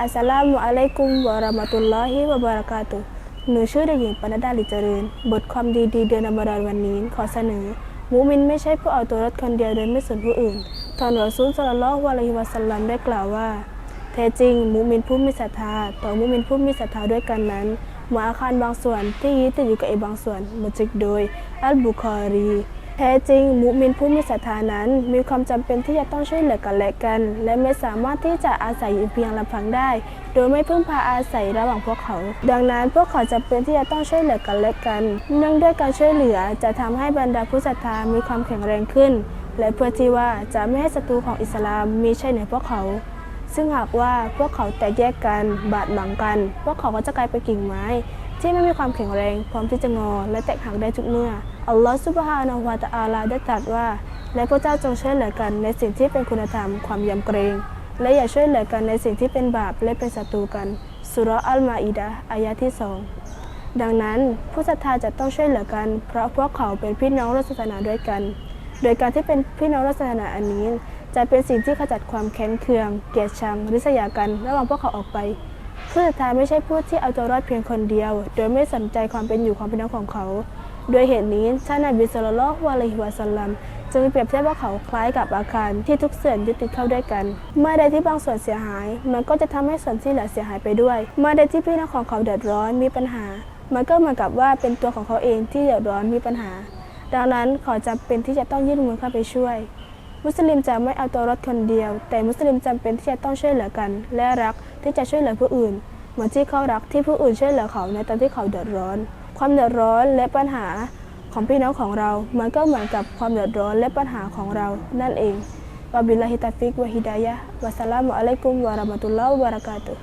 อัสสลามุอะลัยกุมวะราะมะตุลลอฮิวะบะเราะกาตุหนูชื่อเด็กหญิงปนดดาลิจเจริญ บทความดีดีๆ เดือนอมรอนวันนี้ ขอเสนอมุมินไม่ใช่ผู้เอาตัวรอดคนเดียวโดยไม่สนผู้อื่นท่านรอซูลศ็อลลัลลอฮุอะลัยฮิวะสัลลัมได้กล่าวว่าแท้จริงมุมินผู้มีศรัทธา ต่อมุมินผู้มีศรัทธาด้วยกันนั้นหมาอาคารบางส่วนที่ยึดติดอยู่กับอีกบางส่วนมาจิกโดย อัลบุคอรี แท้จริง มุมินผู้มีศรัทธานั้น มีความจำเป็นที่จะต้องช่วยเหลือกันและกัน และไม่สามารถที่จะอาศัยอยู่เพียงลำพังได้ โดยไม่พึ่งพาอาศัยระหว่างพวกเขา ดังนั้นพวกเขาจำเป็นที่จะต้องช่วยเหลือกันและกัน เนื่องด้วยการช่วยเหลือจะทำให้บรรดาผู้ศรัทธามีความแข็งแรงขึ้น และเพื่อที่ว่าจะไม่ให้ศัตรูของอิสลามมีชัยเหนือพวกเขาซึ่งหากว่าพวกเขาแตกแยกกันบาดหมางกัน พวกเขาก็จะกลายเป็นกิ่งไม้ ที่ไม่มีความแข็งแรง พร้อมที่จะงอ และแตกหักได้ทุกเมื่อ อัลลอฮฺซุบฮานะฮูวะตะอาลาได้ตรัสว่า และพระเจ้าจงช่วยเหลือกันในสิ่งที่เป็นคุณธรรมความยำเกรง และอย่าช่วยเหลือกันในสิ่งที่เป็นบาปและเป็นศัตรูกันสุรอัลมาอิดะอายะที่สองดังนั้นผู้ศรัทธาจะต้องช่วยเหลือกัน เพราะพวกเขาเป็นพี่น้องร่วมศาสนาด้วยกัน โดยการที่เป็นพี่น้องร่วมศาสนาอันนี้ จะเป็นสิ่งที่ขจัดความแค้นเคือง เกลียดชังริษยากันระหว่างพวกเขาออกไป ผู้ศรัทธาไม่ใช่ผู้ที่เอาตัวรอดเพียงคนเดียว โดยไม่สนใจความเป็นอยู่ของพี่น้องของเขา โดยเหตุนี้ท่านนบีสุลต่านละฮ์วะลัยฮิวะสัลลัมจึงเปรียบเทียบว่าเขาคล้ายกับอาคารที่ทุกส่วนยึดติดเข้าด้วยกัน เมื่อใดที่บางส่วนเสียหาย มันก็จะทำให้ส่วนที่เหลือเสียหายไปด้วย เมื่อใดที่พี่น้องของเขาเดือดร้อนมีปัญหา มันก็เหมือนกับว่าเป็นตัวของเขาเองที่เดือดร้อนมีปัญหา ดังนั้นขาจำเป็นที่จะต้องยื่นมือเข้าไปช่วย มุสลิมจะไม่เอาตัวรอดคนเดียว แต่มุสลิมจำเป็นที่จะต้องช่วยเหลือกัน และรักที่จะช่วยเหลือผู้อื่น เหมือนที่เขารักที่ผู้อื่นช่วยเหลือเขาในตอนที่เขาเดือดร้อน ความเดือดร้อนและปัญหาของพี่น้องของเรา มันก็เหมือนกับความเดือดร้อนและปัญหาของเรานั่นเองวะบิลลาฮิตาฟิกวะฮิดายะวะสลามุอะลัยกุมวะราะมะตุลลอฮ์วะบะเราะกาตุ